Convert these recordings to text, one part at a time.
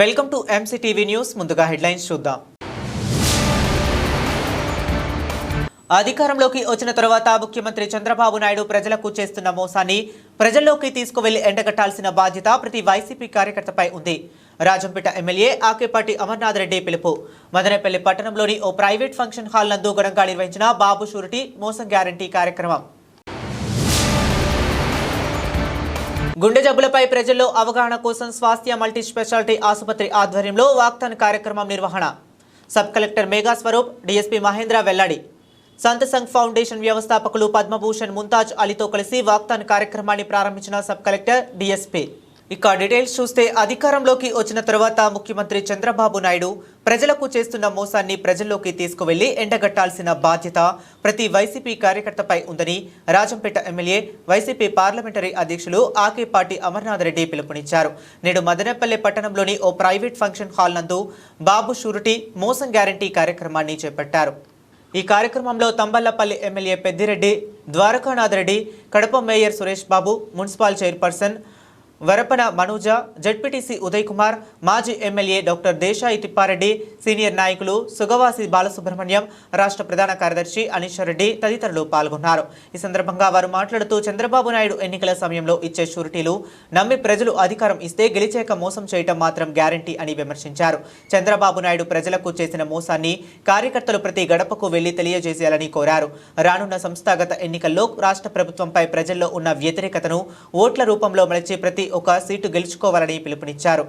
Welcome to MCTV news ముందుగా headlines చూద్దాం. అధికారంలోకి వచ్చిన తర్వాత ముఖ్యమంత్రి చంద్రబాబు నాయుడు ప్రజలకు చేస్తున్న మోసాన్ని ప్రజల్లోకి తీసుకువెళ్ళి ఎండగట్టాల్సిన బాధ్యత ప్రతి వైసీపీ కార్యకర్తపై ఉంది. రాజంపేట ఎమ్మెల్యే ఆకేపాటి అమర్నాథ్ రెడ్డి పిలుపు. మదనపల్లి పట్టణంలోని ఓ ప్రైవేట్ ఫంక్షన్ హాల్ నందు ఘనంగా నిర్వహించిన బాబు షూరిటీ మోసం గ్యారంటీ కార్యక్రమం. గుండె జబ్బులపై ప్రజల్లో అవగాహన కోసం స్వాస్థ్య మల్టీ స్పెషాలిటీ ఆసుపత్రి ఆధ్వర్యంలో వాక్థాన్ కార్యక్రమం నిర్వహణ. Sub collector Megha Swaroop DSP Mahendra వెల్లడి. సంత్ సంఘ్ ఫౌండేషన్ వ్యవస్థాపకులు పద్మభూషణ్ ముంతాజ్ అలీతో కలిసి వాక్థాన్ కార్యక్రమాన్ని ప్రారంభించిన సబ్ కలెక్టర్ డిఎస్పీ. ఇక డీటెయిల్స్ చూస్తే అధికారంలోకి వచ్చిన తర్వాత ముఖ్యమంత్రి చంద్రబాబు నాయుడు ప్రజలకు చేస్తున్న మోసాన్ని ప్రజల్లోకి తీసుకువెళ్ళి ఎండగట్టాల్సిన బాధ్యత ప్రతి వైసీపీ కార్యకర్తపై ఉందని రాజంపేట ఎమ్మెల్యే వైసీపీ పార్లమెంటరీ అధ్యక్షులు ఆకేపాటి అమర్నాథ్ రెడ్డి పిలుపునిచ్చారు. నేడు మదనపల్లె పట్టణంలోని ఓ ప్రైవేట్ ఫంక్షన్ హాల్ నందు బాబు షూరిటీ మోసం గ్యారంటీ కార్యక్రమాన్ని చేపట్టారు. ఈ కార్యక్రమంలో Thamballapalle MLA Peddireddy Dwarakanath Reddy Kadapa mayor Suresh Babu municipal chairperson వరపన Manuja ZPTC Uday Kumar మాజీ MLA doctor Desai Thippareddy senior నాయకులు సుగవాసి బాలసుబ్రహ్మణ్యం రాష్ట్ర ప్రధాన కార్యదర్శి అనీశ్వర్ రెడ్డి తదితరులు పాల్గొన్నారు. ఈ సందర్భంగా వారు మాట్లాడుతూ చంద్రబాబు నాయుడు ఎన్నికల సమయంలో ఇచ్చే షూరిటీలు నమ్మి ప్రజలు అధికారం ఇస్తే గెలిచాక మోసం చేయటం మాత్రం గ్యారంటీ అని విమర్శించారు. చంద్రబాబు నాయుడు ప్రజలకు చేసిన మోసాన్ని కార్యకర్తలు ప్రతి గడపకు వెళ్ళి తెలియజేసేయాలని కోరారు. రానున్న సంస్థాగత ఎన్నికల్లో రాష్ట్ర ప్రభుత్వంపై ప్రజల్లో ఉన్న వ్యతిరేకతను ఓట్ల రూపంలో మలిచి ప్రతి ఒక సీటు గెలుచుకోవాలని పిలుపునిచ్చారు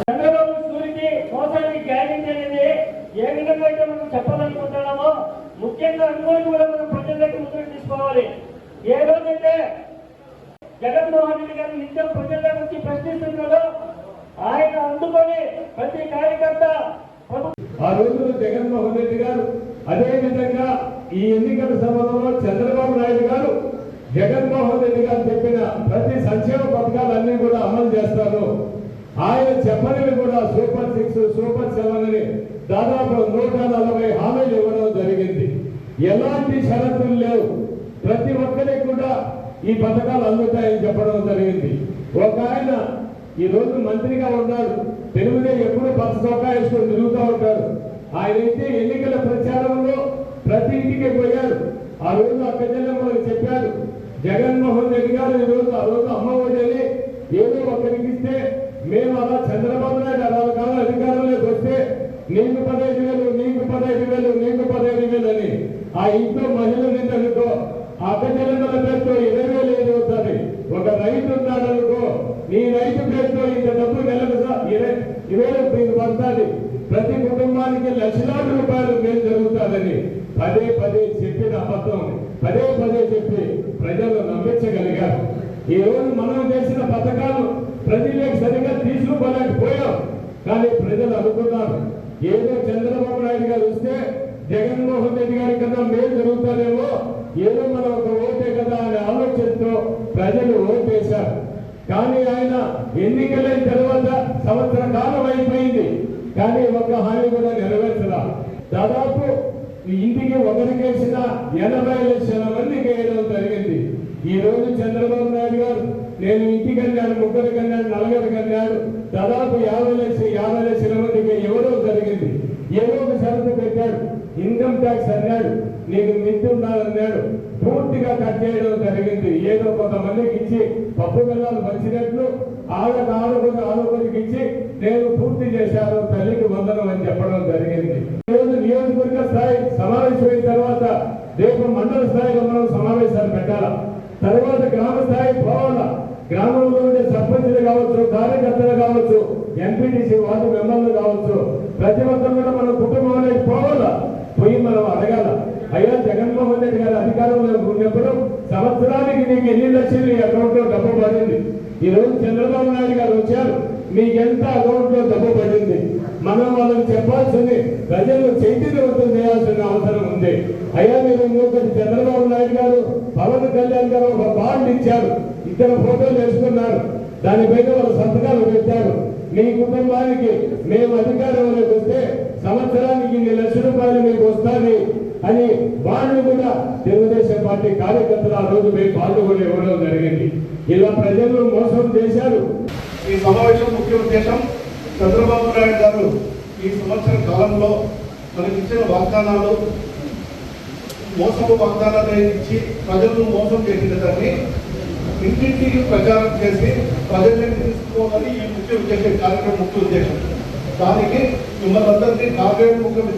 చంద్రబాబు సూరికి మోసానికి గ్యారెంటీ అనేది ఏ విధంగా అయితే మనం చెప్పాలనుకుంటున్నామో ముఖ్యంగా అనుకోని కూడా మనం ప్రజలకు ముందుకు తీసుకోవాలి ఏ రోజైతే జగన్మోహన్ రెడ్డి గారు నిత్యం ప్రజల నుంచి ప్రశ్నిస్తున్నాడో ఆయన అందుకొని ప్రతి కార్యకర్త ప్రభు ఆ రోజుల్లో జగన్మోహన్ రెడ్డి గారు అదే విధంగా ఈ ఎన్నికల సమయంలో చంద్రబాబు నాయుడు గారు జగన్మోహన్ రెడ్డి గారు చెప్పిన ప్రతి సంక్షేమ పథకాలన్నీ కూడా అమలు చేస్తారు ఆయన చెప్పనివి కూడా సూపర్ సిక్స్ సూపర్ సెవెన్ అని దాదాపు నూట నలభై హామీలు ఇవ్వడం జరిగింది ఎలాంటి షరతులు లేవు ప్రతి ఒక్కరికి కూడా ఈ పథకాలు అందుతాయని చెప్పడం జరిగింది ఒక ఆయన ఈ రోజు మంత్రిగా ఉన్నాడు తెలుగుదే ఎప్పుడు పచ్చ చొక్కా వేసుకొని తిరుగుతూ ఉంటాడు అయితే ఎన్నికల ప్రచారంలో ప్రతి ఇంటికి పోయారు. ఆ రోజు ఆ చెల్లెమ్మలకు చెప్పారు జగన్మోహన్ రెడ్డి గారు ఈ రోజు ఆ రోజు అమ్మ ఏదో ఒకరికి ఇస్తే మేము అలా చంద్రబాబు నాయుడు అలా కాలం అధికారంలోకి వస్తే నీకు పదహైదు వేలు నీకు పదహైదు వేలు నీకు పదహైదు వేలు అని ఆ ఇంట్లో మహిళలు నిందనుకో ఆ అక్క పేరుతో ఇరవై వేలు ఏది అవుతుంది ఒక రైతు ఉన్నాడనుకో నీ రైతు పేరుతో ఇంత డబ్బు నెలకు ఇరవై ఇరవై మీకు పడుతుంది. ప్రతి కుటుంబానికి లక్షలాది రూపాయలు మేలు జరుగుతుందని పదే పదే చెప్పిన అబద్ధం పదే పదే చెప్పి ప్రజలు నమ్మించగలిగారు. ఈ రోజు మనం చేసిన పథకాలు ప్రజలకు సరిగా తీసుకోలేకపోయాం కానీ ప్రజలు అనుకున్నారు. ఏదో చంద్రబాబు నాయుడు గారు వస్తే జగన్మోహన్ రెడ్డి గారి కదా మేలు జరుగుతారేమో ఏదో మనం ఒక ఓటే కదా అనే ఆలోచనతో ప్రజలు ఓటేశారు. కానీ ఆయన ఎన్నికలైన తర్వాత సంవత్సర కాలం అయిపోయింది కానీ ఒక హామీ కూడా నెరవేర్చలా. దాదాపు ఇంటికి ఒకరికేసిన ఎనభై లక్షల మందికి వేయడం జరిగింది. ఈ రోజు చంద్రబాబు నాయుడు గారు నేను ఇంటికి అన్నాడు ముగ్గురికి అన్నాడు నలుగురికి అన్నాడు దాదాపు యాభై లక్షల యాభై లక్షల మందికి ఇవ్వడం జరిగింది. ఏదో ఒక షరతు పెట్టాడు. ఇన్కమ్ ట్యాక్స్ అన్నాడు నీకు మిత్రున్నాడన్నాడు పూర్తిగా కట్ చేయడం జరిగింది. ఏదో కొంతమందికి ఇచ్చి పప్పు బెల్లాలు పంచినట్లు ఆవిడ ఆడకుండా ఆడకొరికి నేను పూర్తి చేశాను తల్లికి వందనం అని చెప్పడం జరిగింది. ఈ నియోజకవర్గ స్థాయి సమావేశమైన తర్వాత రేపు మండల స్థాయిలో మనం సమావేశాలు పెట్టాలా? తర్వాత గ్రామ స్థాయి పోవాలా గ్రామంలో ఉండే సర్పంచులు కావచ్చు కార్యకర్తలు కావచ్చు ఎంపీటీసీ వార్డు మెంబర్లు కావచ్చు ప్రతి ఒక్కరు కూడా మన కుటుంబంలోకి పోవాలా? పోయి మనం అడగాల. అయ్యా జగన్మోహన్ రెడ్డి గారు అధికారంలో ఉన్నప్పుడు సంవత్సరానికి నీకు ఎన్ని లక్షలు ఎక్కడ అకౌంట్ ఈరోజు ఈ రోజు చంద్రబాబు నాయుడు గారు వచ్చారు. మీకు ఎంత అకౌంట్లో డబ్బు పడింది? మనం వాళ్ళకి చెప్పాల్సింది ప్రజలు చైతన్యవంతం చేయాల్సిన అవసరం ఉంది. అయ్యా మీరు ఇంకొకటి చంద్రబాబు నాయుడు గారు పవన్ కళ్యాణ్ గారు ఒక బాండ్ ఇచ్చారు. ఇద్దరు ఫోటోలు వేసుకున్నారు. దానిపైన వాళ్ళు సంతకాలు పెట్టారు. మీ కుటుంబానికి మేము అధికారంలోకి వస్తే సంవత్సరానికి ఇన్ని లక్ష రూపాయలు మీకు వస్తాయి. అని వాళ్ళు కూడా తెలుగుదేశం పార్టీ కార్యకర్తలు ఆ రోజు మేము బాండ్లు ఇవ్వడం జరిగింది. ఇలా ప్రజలు మోసం చేశారు. ఈ సమావేశం ముఖ్య ఉద్దేశం చంద్రబాబు నాయుడు గారు ఈ సంవత్సర కాలంలో మనకి ఇచ్చిన వాగ్దానాలు మోసపు వాగ్దానాలు ఇచ్చి ప్రజలను మోసం చేసిన దాన్ని ఇంటింటికి ప్రచారం చేసి ప్రజల్ని తీసుకోవాలని ఈ ముఖ్య ఉద్దేశం కార్యక్రమం ముఖ్య ఉద్దేశం. దానికి మిమ్మల్ని అందరినీ టార్గెట్ ముఖ్యం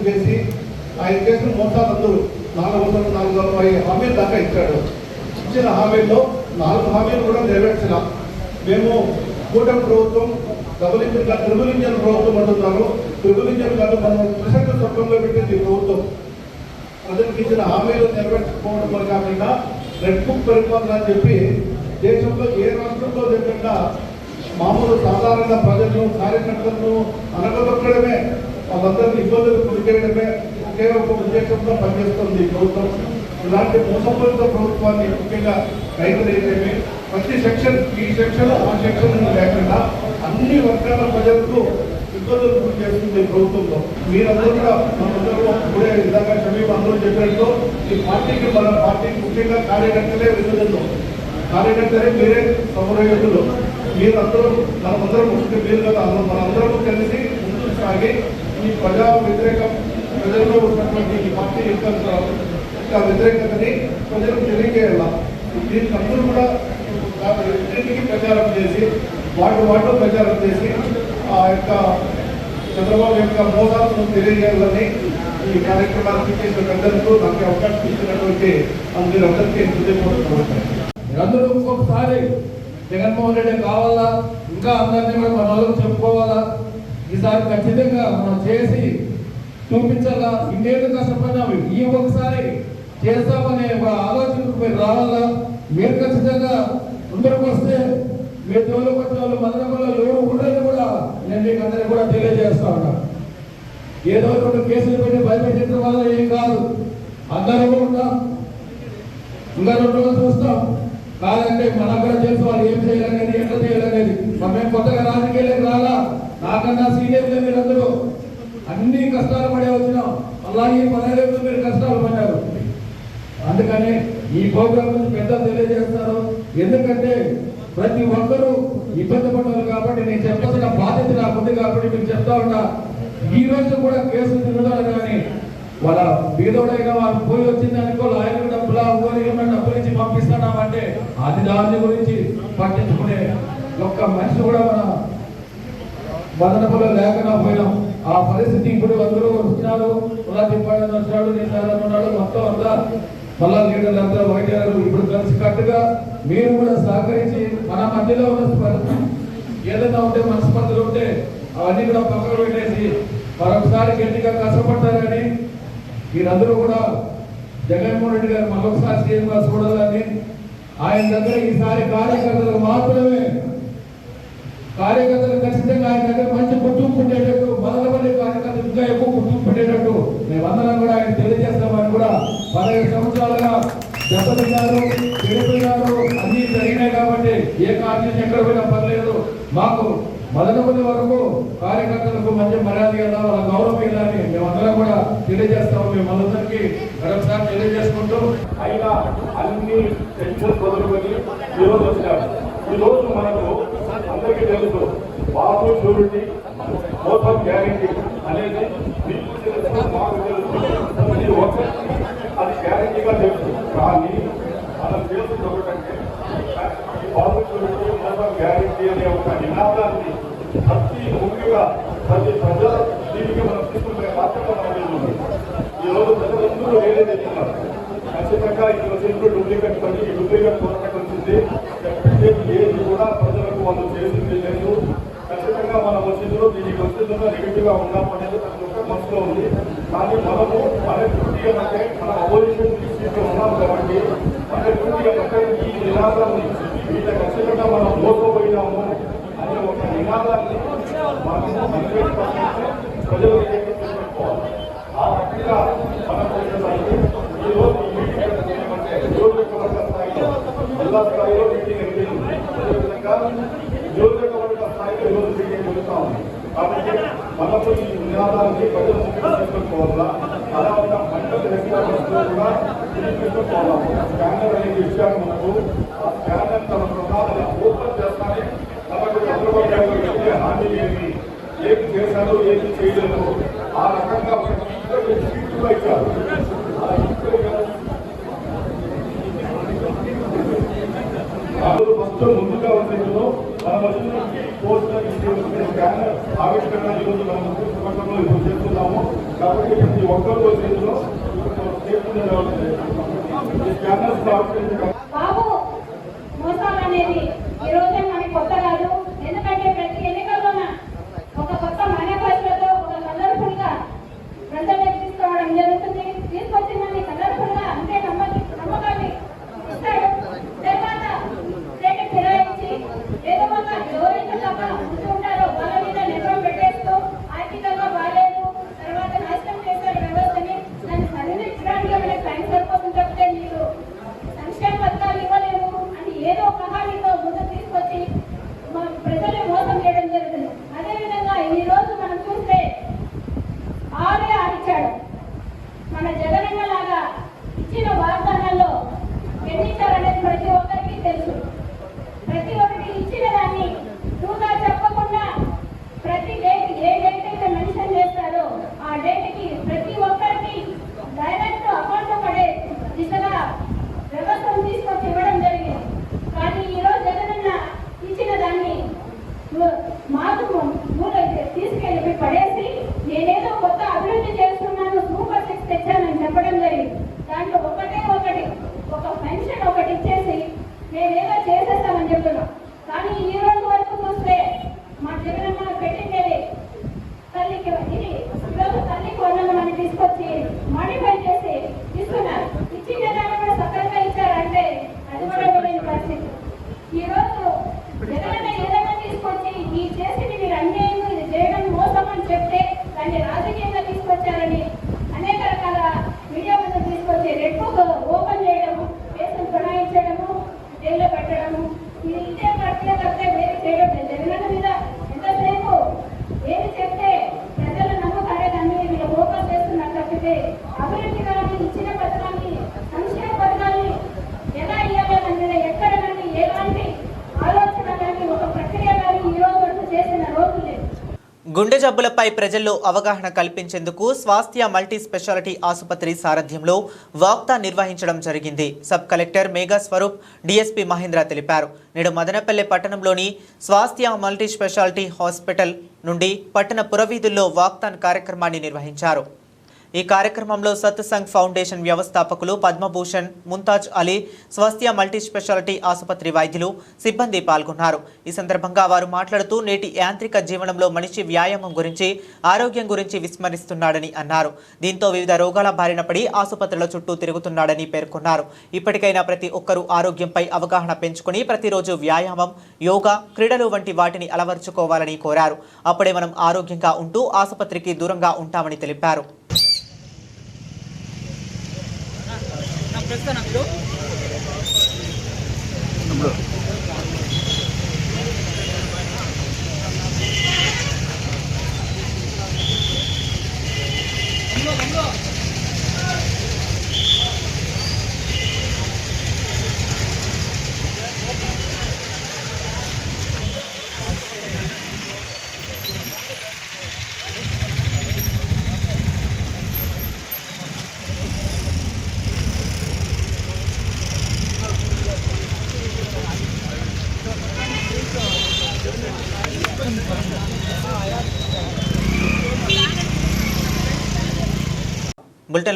ఆయన చేసిన మోసాలందరూ నాలుగు వందల నాలుగు వందల హామీలు దాకా ఇచ్చాడు. ఇచ్చిన హామీల్లో నాలుగు హామీలు కూడా నెరవేర్చిన మేము కూటమి ప్రభుత్వం డబుల్ ఇంజిన్ కాదు, ట్రిపుల్ ఇంజిన్ ప్రభుత్వం అంటున్నారు. ట్రిబుల్ ఇంజిన్ కాదు మనం త్రిశక్తి స్వర్గంలో పెట్టింది ప్రభుత్వం. ప్రజలకు ఇచ్చిన హామీలు నెరవేర్చుకోవడం కాకుండా రెడ్ బుక్ పరిపాలన అని చెప్పి దేశంలో ఏ రాష్ట్రంలో లేకుండా మామూలు సాధారణ ప్రజలను కార్యకర్తలను అనగదొక్కడమే వాళ్ళందరినీ ఇబ్బందులు గురిచేయడమే ఒకే ఒక ఉద్దేశంతో పనిచేస్తుంది ప్రభుత్వం. ఇలాంటి మోసపూరిత ప్రభుత్వాన్ని ముఖ్యంగా రైతులు ఏమేమి ప్రతి సెక్షన్ ఈ సెక్షన్ ఆ సెక్షన్ లేకుండా అన్ని వర్గాల ప్రజలకు ఇబ్బందులు గురి చేస్తుంది ప్రభుత్వంలో. మీరందరూ కూడా మనందరూ ఇప్పుడే ఇందాక సమీప అందరూ చెప్పినట్టు ఈ పార్టీకి మన పార్టీకి ముఖ్యంగా కార్యకర్తలే విధులు కార్యకర్తలే మీరే సమరయోధులు మీరందరూ మనమందరం ముఖ్య మీరు కదా మనందరం కలిసి ముందుకు సాగి ఈ ప్రజా వ్యతిరేక ప్రజల్లో ఉన్నటువంటి ఈ పార్టీ యొక్క యొక్క వ్యతిరేకతని ప్రజలకు తెలియజేయాల? దీనికి అందరూ కూడా ఇంటికి ప్రచారం చేసి వాటి వాటిలో ప్రచారం చేసి ఆ యొక్క చంద్రబాబు యొక్క మోసాలను తెలియజేయాలని ఈ కార్యక్రమానికి చేసిన పెద్దలకు నాకు అవకాశం ఇచ్చినటువంటి అందరికీ హృదయపూర్వక అందరూ ఇంకొకసారి జగన్మోహన్ రెడ్డి కావాలా? ఇంకా అందరినీ కూడా మన చెప్పుకోవాలా? ఈసారి ఖచ్చితంగా మనం చేసి చూపించాలా? ఇన్నేళ్ళు కష్టపడినాము ఈ ఒకసారి చేస్తామనే ఒక ఆలోచనకు మీరు రావాలా? మీరు ఖచ్చితంగా ముందరకు వస్తే మీ తోలు కొట్టిన వాళ్ళు మదనపల్లి ఎవరు ఉండని కూడా నేను మీకు అందరికీ కూడా తెలియజేస్తా ఉన్నా. ఏదో రెండు కేసులు పెట్టి భయపెట్టిన వల్ల ఏం కాదు. అందరూ ఉంటాం. ఇంకా రెండు రోజులు చూస్తాం. కాదంటే మనం కూడా తెలుసు వాళ్ళు ఏం చేయాలనేది ఎట్లా చేయాలనేది. మరి మేము కొత్తగా రాజకీయాలకు రాలా. నాకన్నా సీనియర్లు మీరందరూ. అన్ని కష్టాలు పడే వచ్చినాం అలాగే పదహైదు మీరు కష్టాలు పడ్డారు. అందుకని ఈ ప్రోగ్రాం గురించి పెద్ద తెలియజేస్తారు. ఎందుకంటే ప్రతి ఒక్కరూ ఇబ్బంది పడ్డారు కాబట్టి నేను చెప్పాల్సిన బాధ్యత నాకు ఉంది కాబట్టి మీకు చెప్తా ఉంటా ఈ రోజు కూడా కేసులు తిరుగుతారు కానీ వాళ్ళ బీదోడైనా వాళ్ళు పోయి వచ్చింది అనుకో లాయర్ డబ్బులా ఊరి డబ్బులు ఇచ్చి పంపిస్తున్నామంటే అది దాని గురించి పట్టించుకునే ఒక్క మనిషి కూడా మన మదనపులో లేకుండా పోయినాం. ఆ పరిస్థితి ఇప్పుడు అందరూ వస్తున్నారు. మళ్ళా తిప్పాడని వస్తున్నాడు నేను ఉన్నాడు మొత్తం అంతా మళ్ళా లీడర్లు అందరూ బయటారు ఇప్పుడు కలిసి కట్టుగా మీరు కూడా సహకరించి మన మధ్యలో ఉన్న స్పర్ధ ఏదైనా ఉంటే మనస్పర్ధలు ఉంటే అవన్నీ కూడా పక్కన పెట్టేసి మరొకసారి గట్టిగా కష్టపడతారని మీరందరూ కూడా జగన్మోహన్ రెడ్డి గారు మరొకసారి సీఎంగా చూడాలని ఆయన దగ్గర ఈసారి కార్యకర్తలకు మాత్రమే కార్యకర్తలు ఖచ్చితంగా ఆయన దగ్గర మంచి గుర్తింపు ఉండేటట్టు మొదలపల్లి కార్యకర్తలు ఇంకా ఎక్కువ గుర్తింపు ఉండేటట్టు మేమందరం కూడా ఆయన తెలియజేస్తామని కూడా పదహైదు సంవత్సరాలుగా దెబ్బతిన్నారు చెడిపోయినారు అన్ని జరిగినాయి కాబట్టి ఏ కార్యం ఎక్కడ పోయినా పర్లేదు. మాకు మొదలపల్లి వరకు కార్యకర్తలకు మంచి మర్యాద కదా వాళ్ళ గౌరవం ఇవ్వాలని మేమందరం కూడా తెలియజేస్తాము మేమందరికీ మరొకసారి తెలియజేసుకుంటూ అయినా అన్ని టెన్షన్ వదులుకొని ఈరోజు వచ్చినారు ఈరోజు మనకు అందరికీ తెలుసు బాబు షూరిటీ మోసం గ్యారంటీ అనేది మీకు తెలుసు మాకు తెలుసు ప్రతి అది గ్యారంటీగా తెలుసు. కానీ మనం తెలుసు ఒకటంటే బాబు షూరిటీ మోసం గ్యారంటీ అనే ఒక నినాదాన్ని ప్రతి ముందుగా ప్రతి ప్రజల దీనికి మనం తీసుకునే బాధ్యత మన మీద ప్రజలందరూ ఏదైతే తెచ్చున్నారు ఖచ్చితంగా ఈ రోజు డూప్లికేట్ పని డూప్లికేట్ పోరాటం వచ్చింది. ఏది కూడా ప్రజలకు వాళ్ళు చేసింది లేదు ఖచ్చితంగా మనం వచ్చిందో దీనికి వచ్చిందో నెగిటివ్గా ఉన్నాం అనేది ప్రతి ఒక్క మనసులో ఉంది. కానీ మనము మన డ్యూటీ అంటే మన అపోజిషన్ సీట్లో ఉన్నాం కాబట్టి మన డ్యూటీ అంటే ఈ నినాదాన్ని వీళ్ళ ఖచ్చితంగా మనం మోసపోయినాము అనే ఒక నినాదాన్ని మనము హండ్రెడ్ పర్సెంట్ ప్రజలకు ఆ రకంగా మనం చేసేదానికి ఈ రోజు ఈ మీటింగ్ అంటే నియోజకవర్గ స్థాయిలో జిల్లా స్థాయిలో మీటింగ్ జరిగింది అదేవిధంగా నియోజకవర్గ స్థాయిలో ఈరోజు మీటింగ్ జరుగుతా ఉంది కాబట్టి మనకు ఈ నినాదాన్ని ప్రజలు తీసుకెట్టుకోవాలా అలాగే మండల హెడ్ కూడా స్కానర్ మనకు ఆ స్కానర్ తన ప్రమాదాలు ఓపెన్ చేస్తానే మనకు చంద్రబాబు నాయుడు గారు హామీ ఏమి ఏమి చేశారు ఏమి చేయలేదు ఆ రకంగా సీట్లు ఇచ్చారు ఆ ఇద్దరు అందులో ముందుగా ఉద్దేశంలో మనం వచ్చిన పోస్టర్ స్కానర్ ఆవిష్కరణ ఈరోజు మనం ముఖ్య ఇప్పుడు చేస్తున్నాము. కాబట్టి ప్రతి ఒక్కరు వచ్చేందులో స్కానర్స్ ఆవిష్కరించడం జబ్బులపై ప్రజల్లో అవగాహన కల్పించేందుకు స్వాస్థ్య మల్టీ స్పెషాలిటీ ఆసుపత్రి సారథ్యంలో వాక్తా నిర్వహించడం జరిగింది. Sub collector Megha Swaroop DSP Mahendra తెలిపారు. నేడు మదనపల్లె పట్టణంలోని స్వాస్థ్య మల్టీ స్పెషాలిటీ హాస్పిటల్ నుండి పట్టణ పురవీధుల్లో వాక్తాన్ కార్యక్రమాన్ని నిర్వహించారు. ఈ కార్యక్రమంలో సత్సంగ్ ఫౌండేషన్ వ్యవస్థాపకులు పద్మభూషణ్ ముంతాజ్ అలీ స్వాస్థ్య మల్టీ స్పెషాలిటీ ఆసుపత్రి వైద్యులు సిబ్బంది పాల్గొన్నారు. ఈ సందర్భంగా వారు మాట్లాడుతూ నేటి యాంత్రిక జీవనంలో మనిషి వ్యాయామం గురించి ఆరోగ్యం గురించి విస్మరిస్తున్నాడని అన్నారు. దీంతో వివిధ రోగాల బారిన పడి ఆసుపత్రుల చుట్టూ తిరుగుతున్నాడని పేర్కొన్నారు. ఇప్పటికైనా ప్రతి ఒక్కరూ ఆరోగ్యంపై అవగాహన పెంచుకుని ప్రతిరోజు వ్యాయామం యోగా క్రీడలు వంటి వాటిని అలవర్చుకోవాలని కోరారు. అప్పుడే మనం ఆరోగ్యంగా ఉంటూ ఆసుపత్రికి దూరంగా ఉంటామని తెలిపారు. ప్రస్తుతానంలో Come on, come on.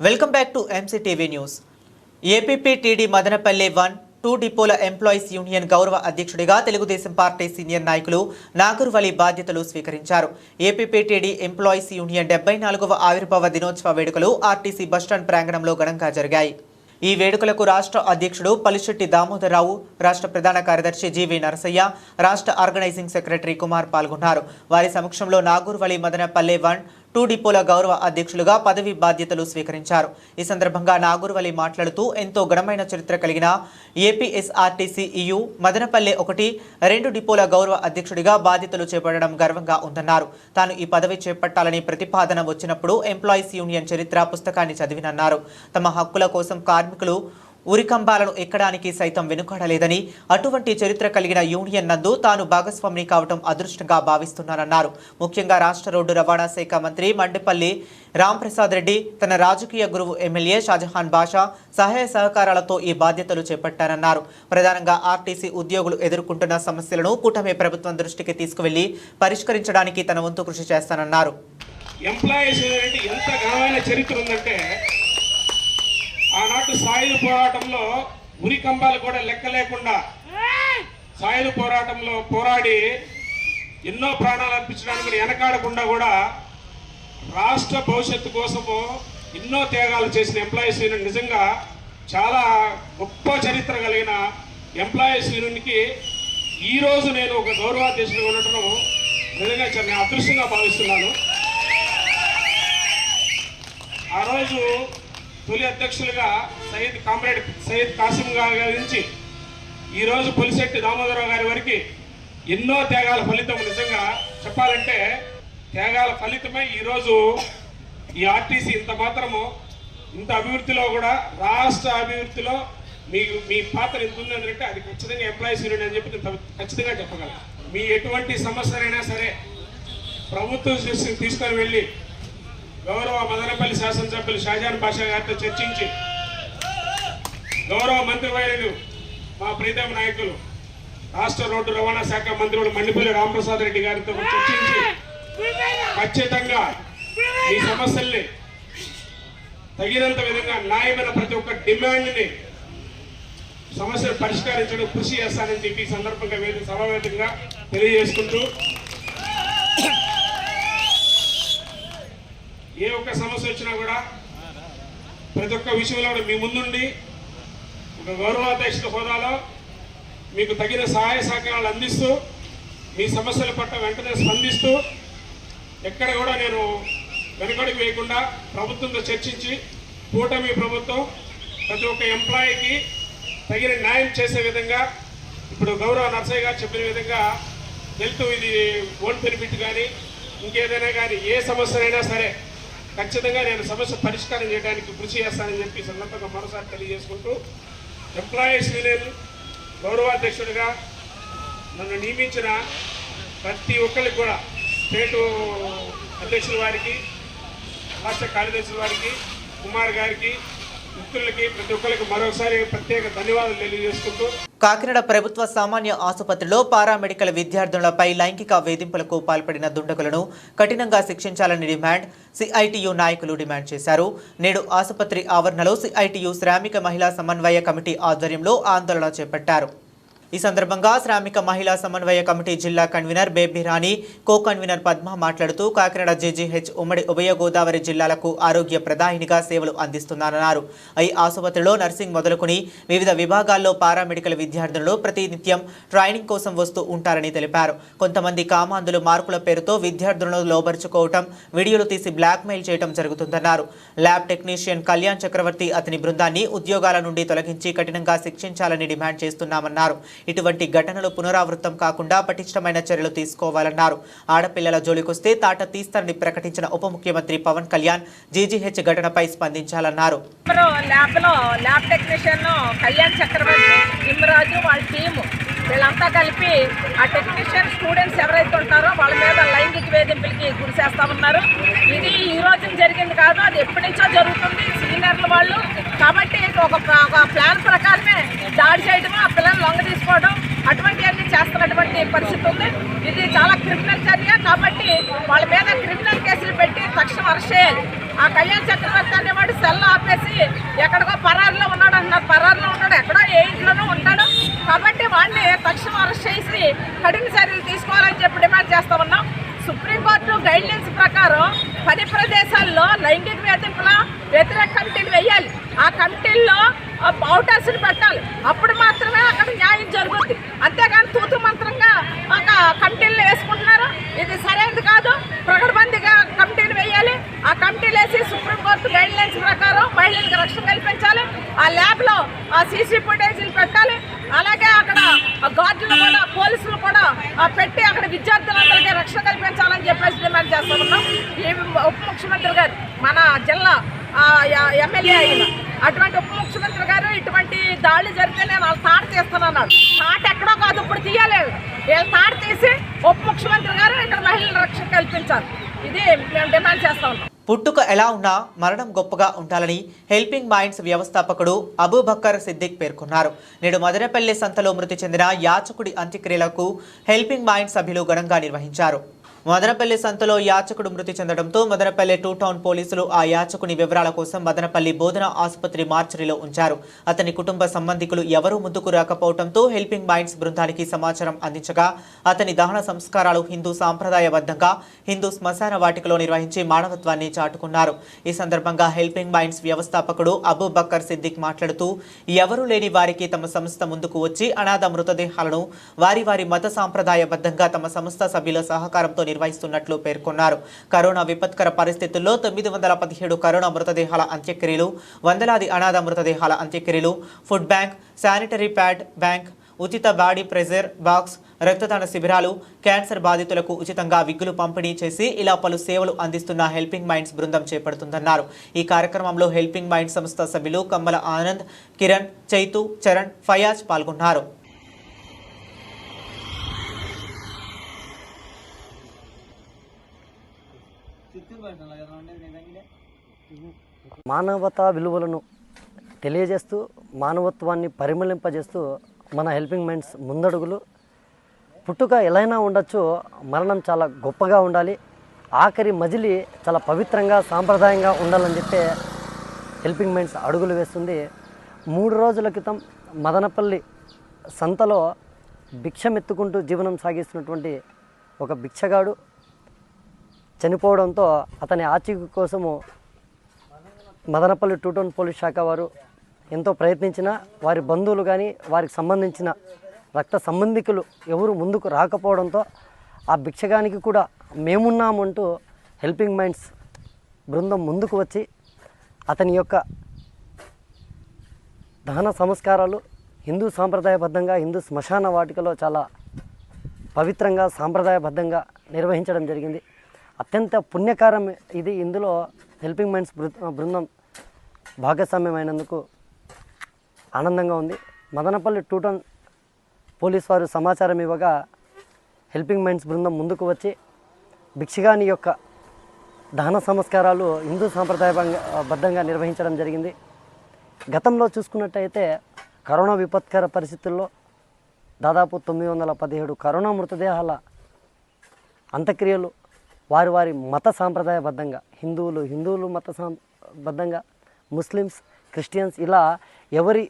Welcome back to MCTV news APPTD Madanapalli Madanapalle one two డిపోల ఎంప్లాయీస్ యూనియన్ గౌరవ అధ్యక్షుడిగా తెలుగుదేశం పార్టీ సీనియర్ నాయకులు నాగూర్వలి బాధ్యతలు స్వీకరించారు ఏపీపీటీడీ ఎంప్లాయీస్ యూనియన్ డెబ్బై నాలుగవ ఆవిర్భావ దినోత్సవ వేడుకలు ఆర్టీసీ బస్టాండ్ ప్రాంగణంలో ఘనంగా జరిగాయి. ఈ వేడుకలకు రాష్ట్ర అధ్యక్షుడు పలిశెట్టి దామోదరరావు రాష్ట్ర ప్రధాన కార్యదర్శి జీవి నరసయ్య రాష్ట్ర ఆర్గనైజింగ్ సెక్రటరీ కుమార్ పాల్గొన్నారు. వారి సమక్షంలో నాగూర్వలి మదనపల్లె వన్ టూ డిపోల గౌరవ అధ్యక్షులుగా పదవి బాధ్యతలు స్వీకరించారు. ఈ సందర్భంగా నాగూర్వలి మాట్లాడుతూ ఎంతో ఘనమైన చరిత్ర కలిగిన ఏపీఎస్ఆర్టీసీ ఈయు మదనపల్లె ఒకటి రెండు డిపోల గౌరవ అధ్యక్షుడిగా బాధ్యతలు చేపట్టడం గర్వంగా ఉందన్నారు. తాను ఈ పదవి చేపట్టాలని ప్రతిపాదన వచ్చినప్పుడు ఎంప్లాయీస్ యూనియన్ చరిత్ర పుస్తకాన్ని చదివినన్నారు. తమ హక్కుల కోసం కార్మికులు ఉరికంబాలను ఎక్కడానికి సైతం వెనుకాడలేదని అటువంటి చరిత్ర కలిగిన యూనియన్ నందు తాను భాగస్వామిని కావటం అదృష్టంగా భావిస్తున్నానన్నారు. ముఖ్యంగా రాష్ట్ర రోడ్డు రవాణా శాఖ మంత్రి మండిపల్లి రాంప్రసాద్ రెడ్డి తన రాజకీయ గురువు ఎమ్మెల్యే షాజహాన్ బాషా సహాయ సహకారాలతో ఈ బాధ్యతలు చేపట్టారన్నారు. ప్రధానంగా ఆర్టీసీ ఉద్యోగులు ఎదుర్కొంటున్న సమస్యలను కూటమి ప్రభుత్వం దృష్టికి తీసుకువెళ్ళి పరిష్కరించడానికి తన వంతు కృషి చేస్తానన్నారు. ఎంప్లాయీస్ అంటే ఎంత ఘనమైన చరిత్ర ఉందంటే ఆనాటి సాయుధ పోరాటంలో ఉరి కంబాలు కూడా లెక్క లేకుండా సాయుధ పోరాటంలో పోరాడి ఎన్నో ప్రాణాలు అర్పించడానికి కూడా వెనకాడకుండా కూడా రాష్ట్ర భవిష్యత్తు కోసము ఎన్నో త్యాగాలు చేసిన ఎంప్లాయీస్ యూనియన్ నిజంగా చాలా గొప్ప చరిత్ర కలిగిన ఎంప్లాయీస్ యూనియన్కి ఈ రోజు నేను ఒక గౌరవాధ్యక్షుడిగా ఉండటం నిజంగా నేను అదృష్టంగా భావిస్తున్నాను. ఆ రోజు తొలి అధ్యక్షులుగా సయ్యద్ కామ్రేడ్ సయ్యద్ కాసిం గారి నుంచి ఈరోజు పులిశెట్టి దామోదరరావు గారి వరకు ఎన్నో త్యాగాల ఫలితం నిజంగా చెప్పాలంటే త్యాగాల ఫలితమే ఈరోజు ఈ ఆర్టీసీ ఇంత మాత్రము ఇంత అభివృద్ధిలో కూడా రాష్ట్ర అభివృద్ధిలో మీ మీ పాత్ర ఎంత ఉందంటే అది ఖచ్చితంగా ఎంప్లాయీస్ యూనియన్ అని చెప్పి నేను ఖచ్చితంగా చెప్పగలను. మీ ఎటువంటి సమస్యలైనా సరే ప్రభుత్వం దృష్టికి తీసుకొని వెళ్ళి గౌరవ మదనపల్లి శాసనసభ్యులు షాజాన్ బాషా గారితో చర్చించి గౌరవ మంత్రివర్యులు మా ప్రీతమ నాయకులు రాష్ట్ర రోడ్డు రవాణా శాఖ మంత్రులు మండిపల్లి రామప్రసాద్ రెడ్డి గారితో చర్చించి ఖచ్చితంగా ఈ సమస్యల్ని తగినంత విధంగా న్యాయమైన ప్రతి ఒక్క డిమాండ్ని సమస్యను పరిష్కరించడం కృషి చేస్తానని చెప్పి సందర్భంగా వేదిక సమావేశంగా తెలియజేసుకుంటూ ఏ ఒక్క సమస్య వచ్చినా కూడా ప్రతి ఒక్క విషయంలో కూడా మీ ముందుండి ఒక గౌరవాధ్యక్షుల హోదాలో మీకు తగిన సహాయ సహకారాలు అందిస్తూ మీ సమస్యల పట్ల వెంటనే స్పందిస్తూ ఎక్కడ కూడా నేను వెనుకడుగు వేయకుండా ప్రభుత్వంతో చర్చించి కూటమి ప్రభుత్వం ప్రతి ఒక్క ఎంప్లాయీకి తగిన న్యాయం చేసే విధంగా ఇప్పుడు గౌరవ నర్సయ్య గారు చెప్పిన విధంగా హెల్త్ ఇది ఓన్ బెనిఫిట్ కానీ ఇంకేదైనా కానీ ఏ సమస్యలైనా సరే ఖచ్చితంగా నేను సమస్య పరిష్కారం చేయడానికి కృషి చేస్తానని చెప్పి సందర్భంగా మరోసారి తెలియజేసుకుంటూ ఎంప్లాయీస్ యూనియన్ గౌరవాధ్యక్షుడిగా నన్ను నియమించిన ప్రతి ఒక్కరికి కూడా స్టేటు అధ్యక్షుల వారికి రాష్ట్ర కార్యదర్శుల వారికి కుమార్ గారికి మిత్రులకి ప్రతి ఒక్కరికి మరొకసారి ప్రత్యేక ధన్యవాదాలు తెలియజేసుకుంటూ కాకినాడ ప్రభుత్వ సామాన్య ఆసుపత్రిలో పారామెడికల్ విద్యార్థులపై లైంగిక వేధింపులకు పాల్పడిన దుండగులను కఠినంగా శిక్షించాలని డిమాండ్ సిఐటియు నాయకులు డిమాండ్ చేశారు. నేడు ఆసుపత్రి ఆవరణలో సిఐటియు శ్రామిక మహిళా సమన్వయ కమిటీ ఆధ్వర్యంలో ఆందోళన చేపట్టారు. ఈ సందర్భంగా శ్రామిక మహిళా సమన్వయ కమిటీ జిల్లా convener Babyrani co convener Padma మాట్లాడుతూ కాకినాడ జేజీహెచ్ ఉమ్మడి ఉభయ గోదావరి జిల్లాలకు ఆరోగ్య ప్రదాయినిగా సేవలు అందిస్తున్నారన్నారు. ఈ ఆసుపత్రిలో నర్సింగ్ మొదలుకొని వివిధ విభాగాల్లో పారామెడికల్ విద్యార్థులను ప్రతినిత్యం ట్రైనింగ్ కోసం వస్తూ ఉంటారని తెలిపారు. కొంతమంది కామాంధులు మార్కుల పేరుతో విద్యార్థులను లోబరుచుకోవటం వీడియోలు తీసి బ్లాక్మెయిల్ చేయడం జరుగుతుందన్నారు. ల్యాబ్ టెక్నీషియన్ కళ్యాణ్ చక్రవర్తి అతని బృందాన్ని ఉద్యోగాల నుండి తొలగించి కఠినంగా శిక్షించాలని డిమాండ్ చేస్తున్నామన్నారు. ఇటువంటి ఘటనలు పునరావృతం కాకుండా పటిష్టమైన చర్యలు తీసుకోవాలన్నారు. ఆడపిల్లల జోలికొస్తే తాట తీస్తారని ప్రకటించిన ఉప ముఖ్యమంత్రి పవన్ కళ్యాణ్ జీజీహెచ్ ఘటనపై స్పందించాలన్నారు. ల్యాబ్లో ల్యాబ్ టెక్నీషియన్ కళ్యాణ్ చక్రవర్తి ఇమ్మరాజు వాళ్ళ టీము వీళ్ళంతా కలిపి ఆ టెక్నీషియన్ స్టూడెంట్స్ ఎవరైతే ఉంటారో వాళ్ళ మీద లైంగిక వేధింపులకి గురి చేస్తా ఉన్నారు. ఇది ఈ రోజు జరిగింది కాదు అది ఎప్పటి నుంచో జరుగుతుంది. సీనియర్లు వాళ్ళు కాబట్టి ఒక ఒక ప్లాన్ ప్రకారమే దాడి చేయడం ఆ పిల్లల్ని లొంగ తీసుకోవడం అటువంటివన్నీ చేస్తున్నటువంటి పరిస్థితి ఉంది. ఇది చాలా క్రిమినల్ చర్య కాబట్టి వాళ్ళ మీద క్రిమినల్ కేసులు పెట్టి తక్షణం అరెస్ట్ చేయాలి. ఆ కళ్యాణ్ చక్రవర్తి అనేవాడు సెల్ ఆపేసి ఎక్కడికో పరారులో ఉన్నాడు అంటున్నారు. పరారులో ఉన్నాడు. ఎక్కడో ఏ ఇంట్లోనూ ఉంటాడు. కాబట్టి వాడిని తక్షణం అరెస్ట్ చేసి కఠిన చర్యలు తీసుకోవాలని చెప్పి డిమాండ్ చేస్తా ఉన్నాం. సుప్రీంకోర్టు గైడ్లైన్స్ ప్రకారం పని ప్రదేశాల్లో లైంగిక వేధింపుల వ్యతిరేక కమిటీలు వేయాలి. ఆ కమిటీల్లో అవుటర్స్ని పెట్టాలి. అప్పుడు మా అక్కడ న్యాయం జరుగుద్ది అంతేగాని తూతు మంత్రంగా ఒక కమిటీలు వేసుకుంటున్నారు ఇది సరైనది కాదు ప్రకటబందిగా కమిటీలు వేయాలి ఆ కమిటీలు వేసి సుప్రీంకోర్టు గైడ్ లైన్స్ ప్రకారం మహిళలకు రక్షణ కల్పించాలి ఆ ల్యాబ్లో ఆ సీసీ ఫుటేజీలు పెట్టాలి. అలాగే అక్కడ గార్డులు కూడా పోలీసులు కూడా పెట్టి అక్కడ విద్యార్థులందరికీ రక్షణ కల్పించాలని చెప్పేసి డిమాండ్ చేస్తున్నాం ఈ ఉప ముఖ్యమంత్రి గారు మన జిల్లా ఎమ్మెల్యే అయిన అటువంటి ఉప ముఖ్యమంత్రి గారు ఇటువంటి దాడులు జరిగితే నేను వాళ్ళు తాట తీస్తానన్నాడు. తాట ఎక్కడో కాదు ఇప్పుడు తీయలేదు. వీళ్ళు తాట తీసి ఉప ముఖ్యమంత్రి గారు ఇక్కడ మహిళల రక్షణ కల్పించాలి. ఇది మేము డిమాండ్ చేస్తా ఉన్నాం. పుట్టుక ఎలా ఉన్నా మరణం గొప్పగా ఉండాలని హెల్పింగ్ మైండ్స్ వ్యవస్థాపకుడు అబూబక్కర్ సిద్దిక్ పేర్కొన్నారు. నేడు మదనపల్లి సంతలో మృతి చెందిన యాచకుడి అంత్యక్రియలకు హెల్పింగ్ మైండ్స్ సభ్యులు ఘనంగా నిర్వహించారు. మదనపల్లి సంతలో యాచకుడు మృతి చెందడంతో మదనపల్లి టూ టౌన్ పోలీసులు ఆ యాచకుని వివరాల కోసం మదనపల్లి బోధన ఆసుపత్రి మార్చరీలో ఉంచారు. అతని కుటుంబ సంబంధికులు ఎవరూ ముందుకు రాకపోవడంతో హెల్పింగ్ మైండ్స్ బృందానికి సమాచారం అందించగా అతని దహన సంస్కారాలు హిందూ సాంప్రదాయబద్ధంగా హిందూ శ్మశాన వాటికలో నిర్వహించి మానవత్వాన్ని చాటుకున్నారు. ఈ సందర్భంగా హెల్పింగ్ మైండ్స్ వ్యవస్థాపకుడు అబూ బక్కర్ సిద్దిక్ మాట్లాడుతూ ఎవరూ లేని వారికి తమ సంస్థ ముందుకు వచ్చి అనాథ మృతదేహాలను వారి వారి మత సాంప్రదాయబద్ధంగా తమ సంస్థ సభ్యుల సహకారంతో నిర్వహిస్తున్నట్లు పేర్కొన్నారు. కరోనా విపత్కర పరిస్థితుల్లో తొమ్మిది వందల పదిహేడు కరోనా మృతదేహాల అంత్యక్రియలు వందలాది అనాథ మృతదేహాల అంత్యక్రియలు food bank sanitary pad bank ఉచిత బాడీ ప్రెజర్ బాక్స్ రక్తదాన శిబిరాలు క్యాన్సర్ బాధితులకు ఉచితంగా విగ్గులు పంపిణీ చేసి ఇలా పలు సేవలు అందిస్తున్న హెల్పింగ్ మైండ్స్ బృందం చేపడుతుందన్నారు. ఈ కార్యక్రమంలో హెల్పింగ్ మైండ్స్ సంస్థ సభ్యులు కమ్మల ఆనంద్ కిరణ్ చైతు చరణ్ ఫయాజ్ పాల్గొన్నారు. మానవతా విలువలను తెలియజేస్తూ మానవత్వాన్ని పరిమళింపజేస్తూ మన హెల్పింగ్ మైండ్స్ ముందడుగులు. పుట్టుక ఎలా ఉండొచ్చు మరణం చాలా గొప్పగా ఉండాలి. ఆఖరి మజిలి చాలా పవిత్రంగా సాంప్రదాయంగా ఉండాలని చెప్పే హెల్పింగ్ మైండ్స్ అడుగులు వేస్తుంది. మూడు రోజుల క్రితం మదనపల్లి సంతలో భిక్షమెత్తుకుంటూ జీవనం సాగిస్తున్నటువంటి ఒక భిక్షగాడు చనిపోవడంతో అతని ఆచూకీ కోసము మదనపల్లి టూ టౌన్ పోలీస్ శాఖ వారు ఎంతో ప్రయత్నించినా వారి బంధువులు కానీ వారికి సంబంధించిన రక్త సంబంధికులు ఎవరు ముందుకు రాకపోవడంతో ఆ భిక్షగానికి కూడా మేమున్నామంటూ హెల్పింగ్ మైండ్స్ బృందం ముందుకు వచ్చి అతని యొక్క దహన సంస్కారాలు హిందూ సాంప్రదాయబద్ధంగా హిందూ శ్మశాన వాటికలో చాలా పవిత్రంగా సాంప్రదాయబద్ధంగా నిర్వహించడం జరిగింది. అత్యంత పుణ్యకారం ఇది ఇందులో హెల్పింగ్ మైండ్స్ బృందం భాగస్వామ్యమైనందుకు ఆనందంగా ఉంది. మదనపల్లి టూటన్ పోలీస్ వారు సమాచారం ఇవ్వగా హెల్పింగ్ మైండ్స్ బృందం ముందుకు వచ్చి భిక్షగాని యొక్క దహన సంస్కారాలు హిందూ సాంప్రదాయబద్ధంగా బద్ధంగా నిర్వహించడం జరిగింది. గతంలో చూసుకున్నట్టయితే కరోనా విపత్కర పరిస్థితుల్లో దాదాపు తొమ్మిది వందల పదిహేడు కరోనా మృతదేహాల అంత్యక్రియలు వారి వారి మత సాంప్రదాయబద్ధంగా హిందువులు హిందువులు మత సాంబద్ధంగా ముస్లిమ్స్ క్రిస్టియన్స్ ఇలా ఎవరి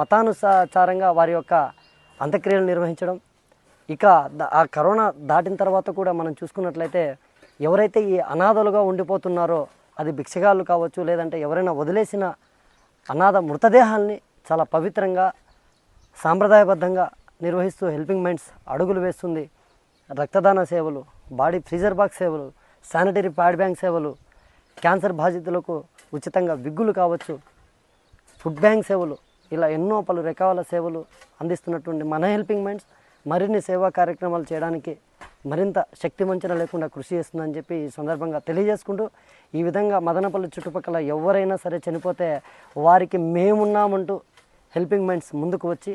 మతానుసారంగా వారి యొక్క అంత్యక్రియలు నిర్వహించడం. ఇక ఆ కరోనా దాటిన తర్వాత కూడా మనం చూసుకున్నట్లయితే ఎవరైతే ఈ అనాథలుగా ఉండిపోతున్నారో అది భిక్షగాళ్ళు కావచ్చు లేదంటే ఎవరైనా వదిలేసిన అనాథ మృతదేహాల్ని చాలా పవిత్రంగా సాంప్రదాయబద్ధంగా నిర్వహిస్తూ హెల్పింగ్ మైండ్స్ అడుగులు వేస్తుంది రక్తదాన సేవలు. బాడీ ఫ్రీజర్ బాక్స్ సేవలు శానిటరీ ప్యాడ్ బ్యాంక్ సేవలు క్యాన్సర్ బాధితులకు ఉచితంగా విగ్గులు కావచ్చు ఫుడ్ బ్యాంక్ సేవలు ఇలా ఎన్నో పలు రకాల సేవలు అందిస్తున్నటువంటి మన హెల్పింగ్ మైండ్స్ మరిన్ని సేవా కార్యక్రమాలు చేయడానికి మరింత శక్తి వంచన లేకుండా కృషి చేస్తుందని చెప్పి ఈ సందర్భంగా తెలియజేసుకుంటూ ఈ విధంగా మదనపల్లి చుట్టుపక్కల ఎవరైనా సరే చనిపోతే వారికి మేమున్నామంటూ హెల్పింగ్ మైండ్స్ ముందుకు వచ్చి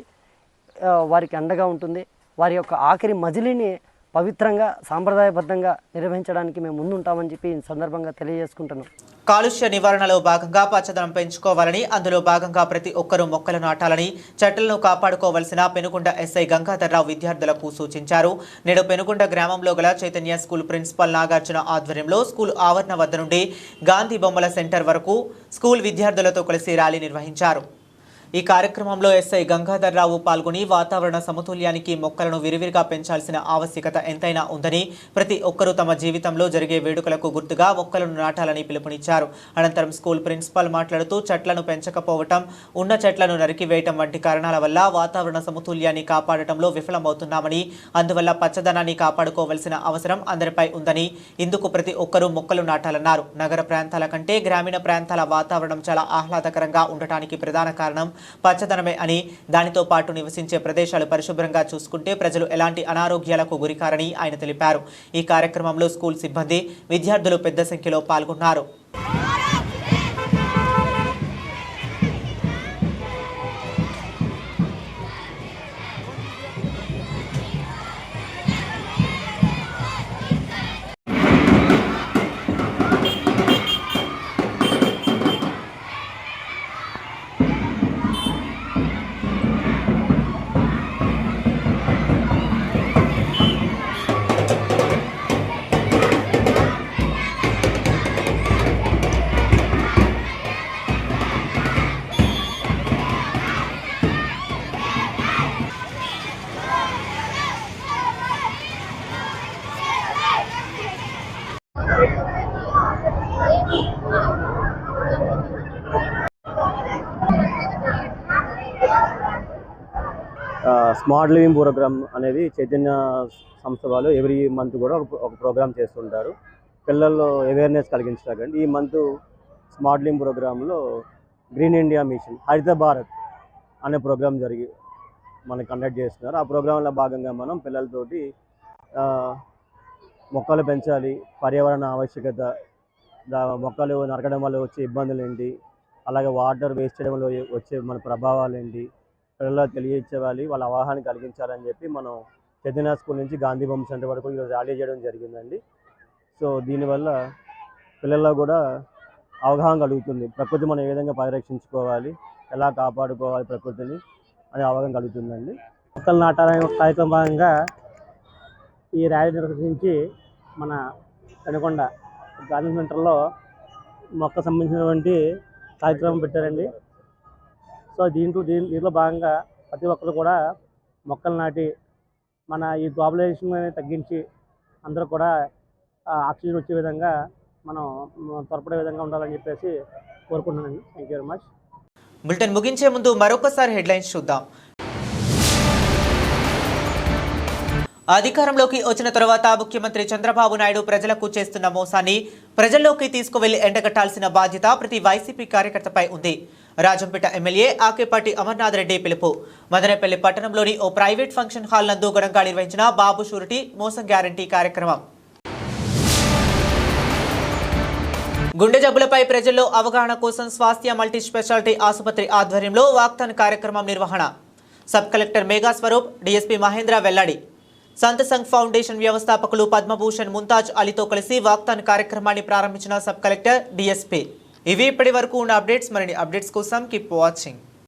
వారికి అండగా ఉంటుంది. వారి యొక్క ఆఖరి మజిలీని పవిత్రంగా సాంప్రదాయబద్ధంగా నిర్వహించడానికి మేము ముందుంటామని చెప్పి ఈ సందర్భంగా తెలియజేసుకుంటున్నాం. కాలుష్య నివారణలో భాగంగా పచ్చదనం పెంచుకోవాలని అందులో భాగంగా ప్రతి ఒక్కరూ మొక్కలు నాటాలని చెట్లను కాపాడుకోవాల్సిన పెనుకొండ ఎస్ఐ గంగాధర్రావు విద్యార్థులకు సూచించారు. నేడు పెనుకొండ గ్రామంలో గల చైతన్య స్కూల్ ప్రిన్సిపల్ నాగార్జున ఆధ్వర్యంలో స్కూల్ ఆవరణ వద్ద నుండి గాంధీ బొమ్మల సెంటర్ వరకు స్కూల్ విద్యార్థులతో కలిసి ర్యాలీ నిర్వహించారు. ఈ కార్యక్రమంలో ఎస్ఐ గంగాధర్రావు పాల్గొని వాతావరణ సమతుల్యానికి మొక్కలను విరివిరిగా పెంచాల్సిన ఆవశ్యకత ఎంతైనా ఉందని ప్రతి ఒక్కరూ తమ జీవితంలో జరిగే వేడుకలకు గుర్తుగా మొక్కలను నాటాలని పిలుపునిచ్చారు. అనంతరం స్కూల్ ప్రిన్సిపాల్ మాట్లాడుతూ చెట్లను పెంచకపోవటం ఉన్న చెట్లను నరికివేయటం వంటి కారణాల వల్ల వాతావరణ సమతుల్యాన్ని కాపాడటంలో విఫలమవుతున్నామని అందువల్ల పచ్చదనాన్ని కాపాడుకోవలసిన అవసరం అందరిపై ఉందని ఇందుకు ప్రతి ఒక్కరూ మొక్కలు నాటాలన్నారు. నగర ప్రాంతాల కంటే గ్రామీణ ప్రాంతాల వాతావరణం చాలా ఆహ్లాదకరంగా ఉండటానికి ప్రధాన కారణం పచ్చదనమే అని. దానితో పాటు నివసించే ప్రదేశాలు పరిశుభ్రంగా చూసుకుంటే ప్రజలు ఎలాంటి అనారోగ్యాలకు గురికారని ఆయన తెలిపారు. ఈ కార్యక్రమంలో స్కూల్ సిబ్బంది విద్యార్థులు పెద్ద సంఖ్యలో పాల్గొన్నారు. స్మార్ట్ లివింగ్ ప్రోగ్రామ్ అనేది చైతన్య సంస్థ వాళ్ళు ఎవ్రీ మంత్ కూడా ఒక ప్రోగ్రామ్ చేస్తుంటారు. పిల్లల్లో అవేర్నెస్ కలిగించడానికి ఈ మంత్ స్మార్ట్ లివింగ్ ప్రోగ్రాంలో green India mission Haritha Bharat అనే ప్రోగ్రామ్ జరిగి మనకి కండక్ట్ చేస్తున్నారు. ఆ ప్రోగ్రాంలో భాగంగా మనం పిల్లలతోటి మొక్కలు పెంచాలి పర్యావరణ ఆవశ్యకత మొక్కలు నరకడం వల్ల వచ్చే ఇబ్బందులు ఏంటి అలాగే వాటర్ వేస్ట్ చేయడం వల్ల వచ్చే మన ప్రభావాలు ఏంటి పిల్లలకు తెలియచేవాలి వాళ్ళ అవగాహన కలిగించాలని చెప్పి మనం చైతన్య స్కూల్ నుంచి గాంధీ బొమ్మ సెంటర్ వరకు ఈరోజు ర్యాలీ చేయడం జరిగిందండి. సో దీనివల్ల పిల్లల్లో కూడా అవగాహన కలుగుతుంది. ప్రకృతి మనం ఏ విధంగా పరిరక్షించుకోవాలి ఎలా కాపాడుకోవాలి ప్రకృతిని అనే అవగాహన కలుగుతుందండి. మొక్కలు నాటాలనే కార్యక్రమం భాగంగా ఈ ర్యాలీ నిర్వహించి మన కనుకొండ గాంధీ సెంటర్లో మొక్క సంబంధించినటువంటి కార్యక్రమం పెట్టారండి. సో దీంట్లో దీని దీంట్లో భాగంగా ప్రతి ఒక్కరు కూడా మొక్కలు నాటి మన ఈ గ్లోబలైజేషన్ అనేది తగ్గించి అందరూ కూడా ఆక్సిజన్ వచ్చే విధంగా మనం త్వరపడే విధంగా ఉండాలని చెప్పేసి కోరుకుంటున్నానండి thank you very much bulletin ముగించే ముందు మరొకసారి హెడ్లైన్స్ చూద్దాం. అధికారంలోకి వచ్చిన తర్వాత ముఖ్యమంత్రి చంద్రబాబు నాయుడు ప్రజలకు చేస్తున్న మోసాన్ని ప్రజల్లోకి తీసుకువెళ్ళి ఎండగట్టాల్సిన బాధ్యత ప్రతి వైసీపీ కార్యకర్తపై ఉంది. రాజంపేట ఎమ్మెల్యే ఆకేపాటి అమర్నాథ్ రెడ్డి పిలుపు. మదనపల్లి పట్టణంలోని ఓ ప్రైవేట్ ఫంక్షన్ హాల్ నందు ఘనంగా నిర్వహించిన బాబు షూరిటీ మోసం గ్యారంటీ కార్యక్రమం. గుండె జబ్బులపై ప్రజల్లో అవగాహన కోసం స్వాస్థ్య మల్టీ స్పెషాలిటీ ఆసుపత్రి ఆధ్వర్యంలో వాక్థాన్ కార్యక్రమం నిర్వహణ. Sub collector Megha Swaroop DSP Mahendra వెల్లడి. సంత్ సంఘ్ ఫౌండేషన్ వ్యవస్థాపకులు పద్మభూషణ్ ముంతాజ్ అలీతో కలిసి వాక్థాన్ కార్యక్రమాన్ని ప్రారంభించిన సబ్ కలెక్టర్ డీఎస్పీ. ఇవి ఇప్పటి వరకు ఉన్న అప్డేట్స్ మరిన్ని అప్డేట్స్ కోసం కీప్ వాచింగ్